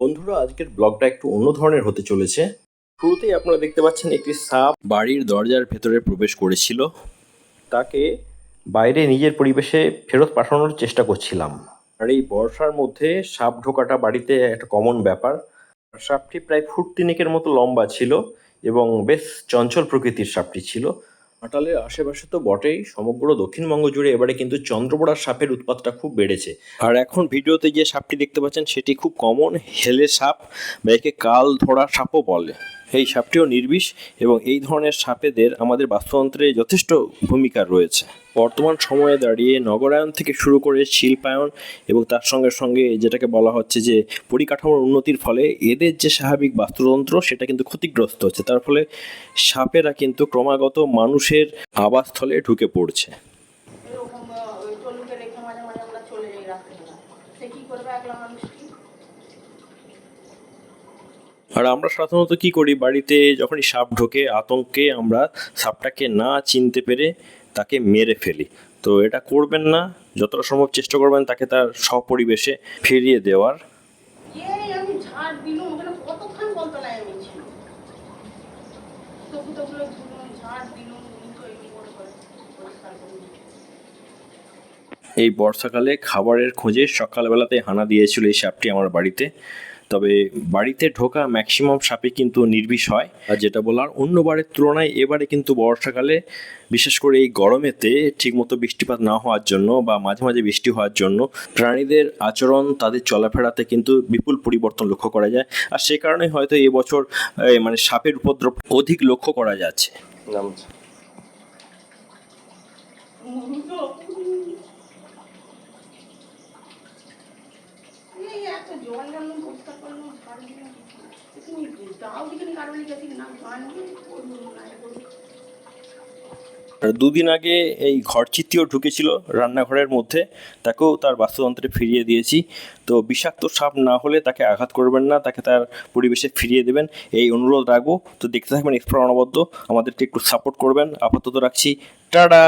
বন্ধুরা, আজকের ব্লগটা একটু অন্য ধরনের হতে চলেছে। শুরুতেই আপনারা দেখতে পাচ্ছেন একটি সাপ বাড়ির দরজার ভেতরে প্রবেশ করেছিল। তাকে বাইরে নিজের পরিবেশে ফেরত পাঠানোর চেষ্টা করছিলাম। আর এই বর্ষার মধ্যে সাপ ঢোকাটা বাড়িতে একটা কমন ব্যাপার। সাপটি প্রায় ফুট তিনেকের মতো লম্বা ছিল এবং বেশ চঞ্চল প্রকৃতির সাপটি ছিল। ঘাটালের আশেপাশে তো বটেই, সমগ্র দক্ষিণবঙ্গ জুড়ে এবারে কিন্তু চন্দ্রপোড়ার সাপের উৎপাতটা খুব বেড়েছে। আর এখন ভিডিওতে যে সাপটি দেখতে পাচ্ছেন, সেটি খুব কমন হেলে সাপ, বা একে কাল ধরা সাপও বলে। এই সাপটিও নির্বিষ এবং এই ধরনের সাপেদের আমাদের বাস্তুতন্ত্রে যথেষ্ট ভূমিকা রয়েছে। বর্তমান সময়ে দাঁড়িয়ে নগরায়ন থেকে শুরু করে শিল্পায়ন এবং তার সঙ্গে সঙ্গে যেটাকে বলা হচ্ছে যে পরিকাঠামোর উন্নতির ফলে এদের যে স্বাভাবিক বাস্তুতন্ত্র, সেটা কিন্তু ক্ষতিগ্রস্ত হচ্ছে। তার ফলে সাপেরা কিন্তু ক্রমাগত মানুষের আবাসস্থলে ঢুকে পড়ছে। কি করবে একলা আর আমরা সাধারণত কি করি? বাড়িতে যখনই সাপ ঢোকে, আতঙ্কে আমরা সাপটাকে না চিনতে পেরে তাকে মেরে ফেলি। তো এটা করবেন না, যতটা সম্ভব চেষ্টা করবেন তাকে তার সপরিবেশে ফিরিয়ে দেওয়ার। ওখানে কতক্ষণ বলতলায় আমি? তবু তবু ধুলুম ঝাড় দিলুম কিন্তু এমনি করে করে পরিষ্কার করে দিই। এই বর্ষাকালে খাবারের খোঁজে সকালবেলাতে হানা দিয়েছিল এই সাপটি আমার বাড়িতে। তবে বাড়িতে ঢোকা ম্যাক্সিমাম সাপে কিন্তু নির্বিষ হয়। আর যেটা বলার অন্য বারের তুলনায় এবারে কিন্তু বর্ষাকালে, বিশেষ করে এই গরমেতে ঠিকমতো বৃষ্টিপাত না হওয়ার জন্য বা মাঝে মাঝে বৃষ্টি হওয়ার জন্য প্রাণীদের আচরণ, তাদের চলাফেরাতে কিন্তু বিপুল পরিবর্তন লক্ষ্য করা যায়। আর সে কারণে হয়তো এবছর মানে সাপের উপদ্রব অধিক লক্ষ্য করা যাচ্ছে। জল পরিষ্কার করলাম ঝাড় দিলাম দিকে কারোর গেছি, না দুদিন আগে এই ঘরচিত্তিও ঢুকেছিল রান্নাঘরের মধ্যে, তাকেও তার বাস্তুতন্ত্রে ফিরিয়ে দিয়েছি। তো বিষাক্ত সাপ না হলে তাকে আঘাত করবেন না, তাকে তার পরিবেশে ফিরিয়ে দেবেন। এই অনুরোধ রাখব, তো দেখতে থাকবেন এক্সপ্লোর অনবদ্য। আমাদেরকে একটু সাপোর্ট করবেন। আপাতত রাখছি। টাটা!